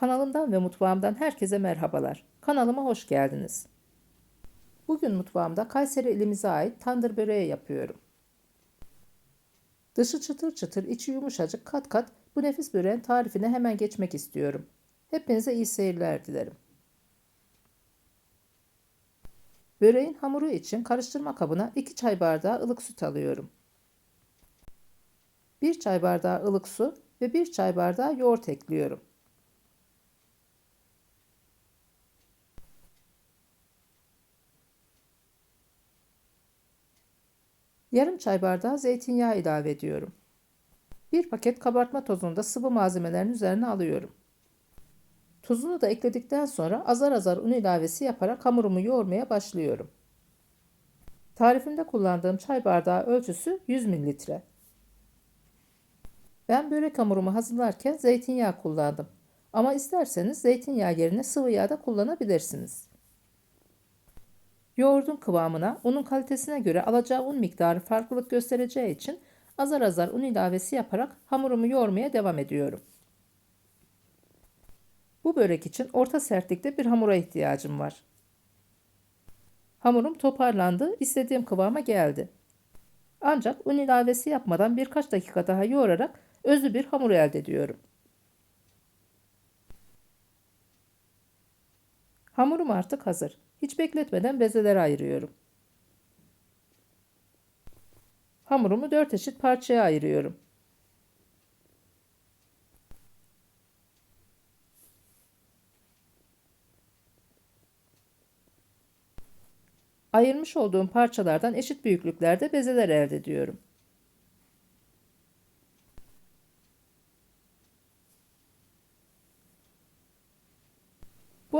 Kanalımdan ve mutfağımdan herkese merhabalar. Kanalıma hoş geldiniz. Bugün mutfağımda Kayseri ilimize ait tandır böreği yapıyorum. Dışı çıtır çıtır, içi yumuşacık kat kat bu nefis böreğin tarifine hemen geçmek istiyorum. Hepinize iyi seyirler dilerim. Böreğin hamuru için karıştırma kabına 2 çay bardağı ılık süt alıyorum. 1 çay bardağı ılık su ve 1 çay bardağı yoğurt ekliyorum. Yarım çay bardağı zeytinyağı ilave ediyorum. Bir paket kabartma tozunu da sıvı malzemelerin üzerine alıyorum. Tuzunu da ekledikten sonra azar azar un ilavesi yaparak hamurumu yoğurmaya başlıyorum. Tarifimde kullandığım çay bardağı ölçüsü 100 mililitre. Ben börek hamurumu hazırlarken zeytinyağı kullandım. Ama isterseniz zeytinyağı yerine sıvı yağ da kullanabilirsiniz. Yoğurdun kıvamına, unun kalitesine göre alacağı un miktarı farklılık göstereceği için azar azar un ilavesi yaparak hamurumu yoğurmaya devam ediyorum. Bu börek için orta sertlikte bir hamura ihtiyacım var. Hamurum toparlandı, istediğim kıvama geldi. Ancak un ilavesi yapmadan birkaç dakika daha yoğurarak özlü bir hamur elde ediyorum. Hamurum artık hazır. Hiç bekletmeden bezelere ayırıyorum. Hamurumu dört eşit parçaya ayırıyorum. Ayırmış olduğum parçalardan eşit büyüklüklerde bezeler elde ediyorum.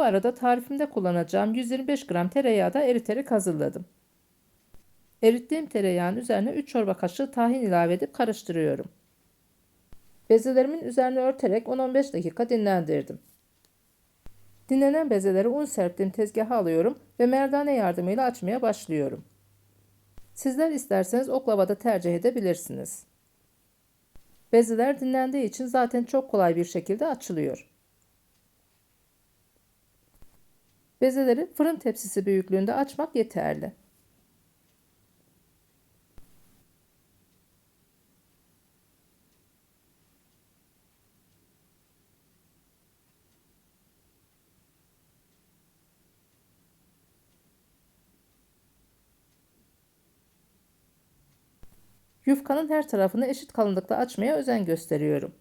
Bu arada tarifimde kullanacağım 125 gram tereyağı da eriterek hazırladım. Erittiğim tereyağın üzerine 3 çorba kaşığı tahin ilave edip karıştırıyorum. Bezelerimin üzerine örterek 10-15 dakika dinlendirdim. Dinlenen bezeleri un serptiğim tezgaha alıyorum ve merdane yardımıyla açmaya başlıyorum. Sizler isterseniz oklavada tercih edebilirsiniz. Bezeler dinlendiği için zaten çok kolay bir şekilde açılıyor. Bezeleri fırın tepsisi büyüklüğünde açmak yeterli. Yufkanın her tarafını eşit kalınlıkta açmaya özen gösteriyorum.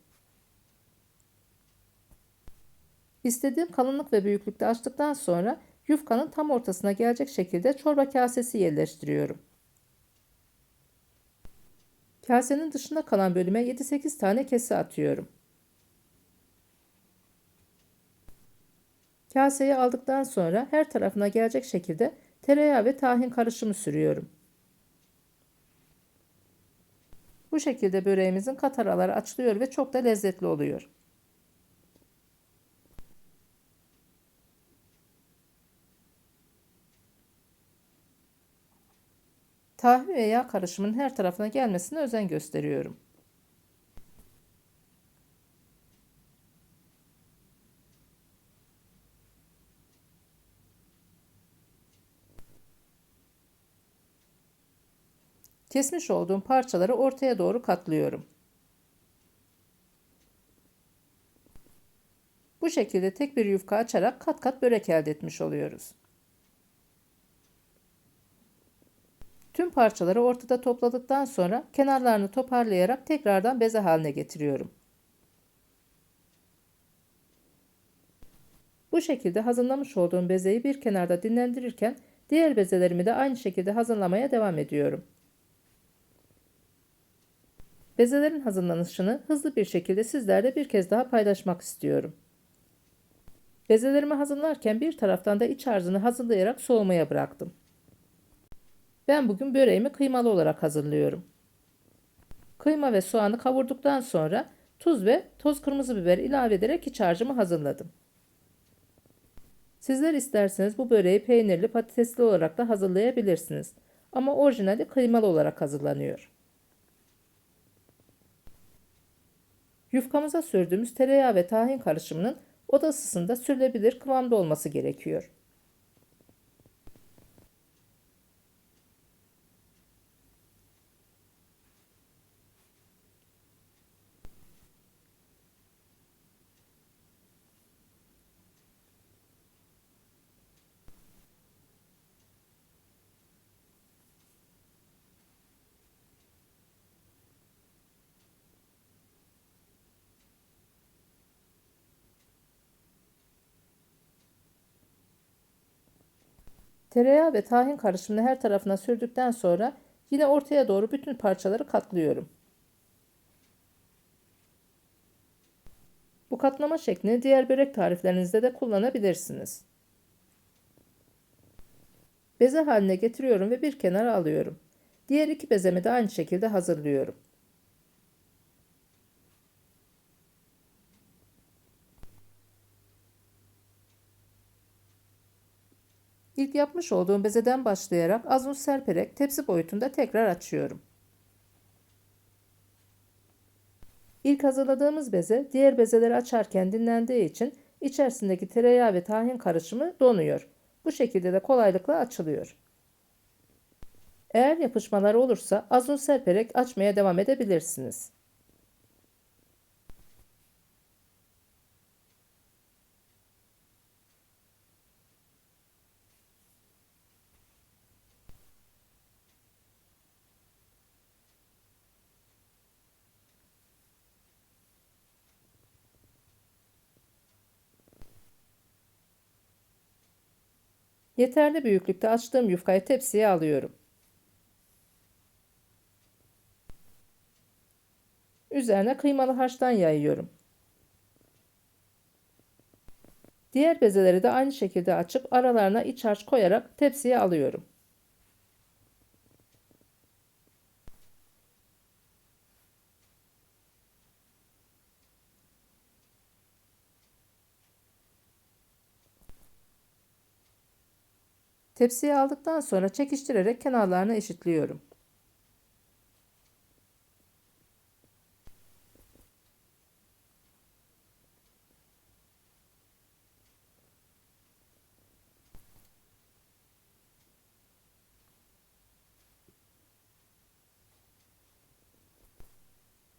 İstediğim kalınlık ve büyüklükte açtıktan sonra yufkanın tam ortasına gelecek şekilde çorba kasesi yerleştiriyorum. Kasenin dışında kalan bölüme 7-8 tane kese atıyorum. Kaseyi aldıktan sonra her tarafına gelecek şekilde tereyağı ve tahin karışımı sürüyorum. Bu şekilde böreğimizin kat araları açılıyor ve çok da lezzetli oluyor. Tahin ve yağ karışımının her tarafına gelmesine özen gösteriyorum. Kesmiş olduğum parçaları ortaya doğru katlıyorum. Bu şekilde tek bir yufka açarak kat kat börek elde etmiş oluyoruz. Tüm parçaları ortada topladıktan sonra kenarlarını toparlayarak tekrardan beze haline getiriyorum. Bu şekilde hazırlamış olduğum bezeyi bir kenarda dinlendirirken diğer bezelerimi de aynı şekilde hazırlamaya devam ediyorum. Bezelerin hazırlanışını hızlı bir şekilde sizlerle bir kez daha paylaşmak istiyorum. Bezelerimi hazırlarken bir taraftan da iç harcını hazırlayarak soğumaya bıraktım. Ben bugün böreğimi kıymalı olarak hazırlıyorum. Kıyma ve soğanı kavurduktan sonra tuz ve toz kırmızı biber ilave ederek iç harcımı hazırladım. Sizler isterseniz bu böreği peynirli patatesli olarak da hazırlayabilirsiniz. Ama orijinali kıymalı olarak hazırlanıyor. Yufkamıza sürdüğümüz tereyağı ve tahin karışımının Oda ısısında sürülebilir kıvamda olması gerekiyor. Tereyağı ve tahin karışımını her tarafına sürdükten sonra yine ortaya doğru bütün parçaları katlıyorum. Bu katlama şeklini diğer börek tariflerinizde de kullanabilirsiniz. Beze haline getiriyorum ve bir kenara alıyorum. Diğer iki bezemi de aynı şekilde hazırlıyorum. İlk yapmış olduğum bezeden başlayarak az un serperek tepsi boyutunda tekrar açıyorum. İlk hazırladığımız beze diğer bezeleri açarken dinlendiği için içerisindeki tereyağı ve tahin karışımı donuyor. Bu şekilde de kolaylıkla açılıyor. Eğer yapışmalar olursa az un serperek açmaya devam edebilirsiniz. Yeterli büyüklükte açtığım yufkayı tepsiye alıyorum. Üzerine kıymalı harçtan yayıyorum. Diğer bezeleri de aynı şekilde açıp aralarına iç harç koyarak tepsiye alıyorum. Tepsiye aldıktan sonra çekiştirerek kenarlarını eşitliyorum.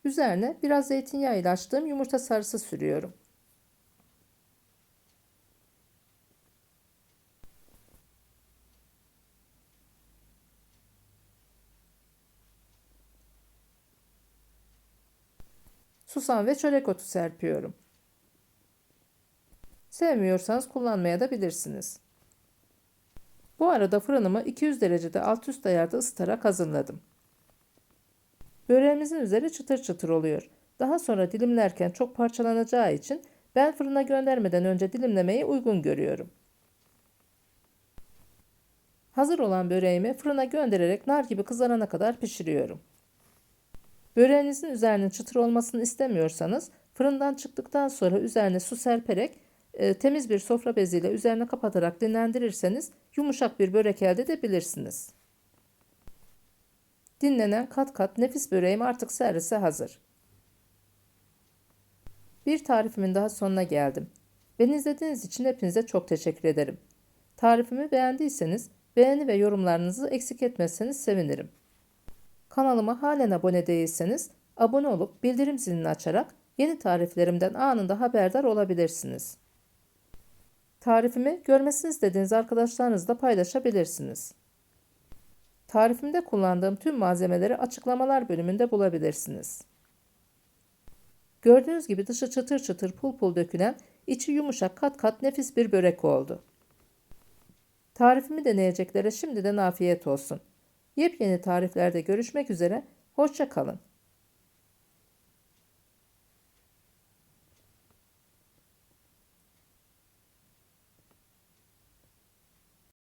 Üzerine biraz zeytinyağı ile açtığım yumurta sarısı sürüyorum. Susam ve çörek otu serpiyorum. Sevmiyorsanız kullanmaya da bilirsiniz. Bu arada fırınımı 200 derecede alt üst ayarda ısıtarak hazırladım. Böreğimizin üzeri çıtır çıtır oluyor. Daha sonra dilimlerken çok parçalanacağı için ben fırına göndermeden önce dilimlemeyi uygun görüyorum. Hazır olan böreğimi fırına göndererek nar gibi kızarana kadar pişiriyorum. Böreğinizin üzerinin çıtır olmasını istemiyorsanız fırından çıktıktan sonra üzerine su serperek e, temiz bir sofra beziyle üzerine kapatarak dinlendirirseniz yumuşak bir börek elde edebilirsiniz. Dinlenen kat kat nefis böreğim artık servise hazır. Bir tarifimin daha sonuna geldim. Beni izlediğiniz için hepinize çok teşekkür ederim. Tarifimi beğendiyseniz beğeni ve yorumlarınızı eksik etmezseniz sevinirim. Kanalıma halen abone değilseniz abone olup bildirim zilini açarak yeni tariflerimden anında haberdar olabilirsiniz. Tarifimi görmesini istediğiniz arkadaşlarınızla paylaşabilirsiniz. Tarifimde kullandığım tüm malzemeleri açıklamalar bölümünde bulabilirsiniz. Gördüğünüz gibi dışı çıtır çıtır pul pul dökülen, içi yumuşak kat kat nefis bir börek oldu. Tarifimi deneyeceklere şimdiden afiyet olsun. Yepyeni tariflerde görüşmek üzere, hoşça kalın.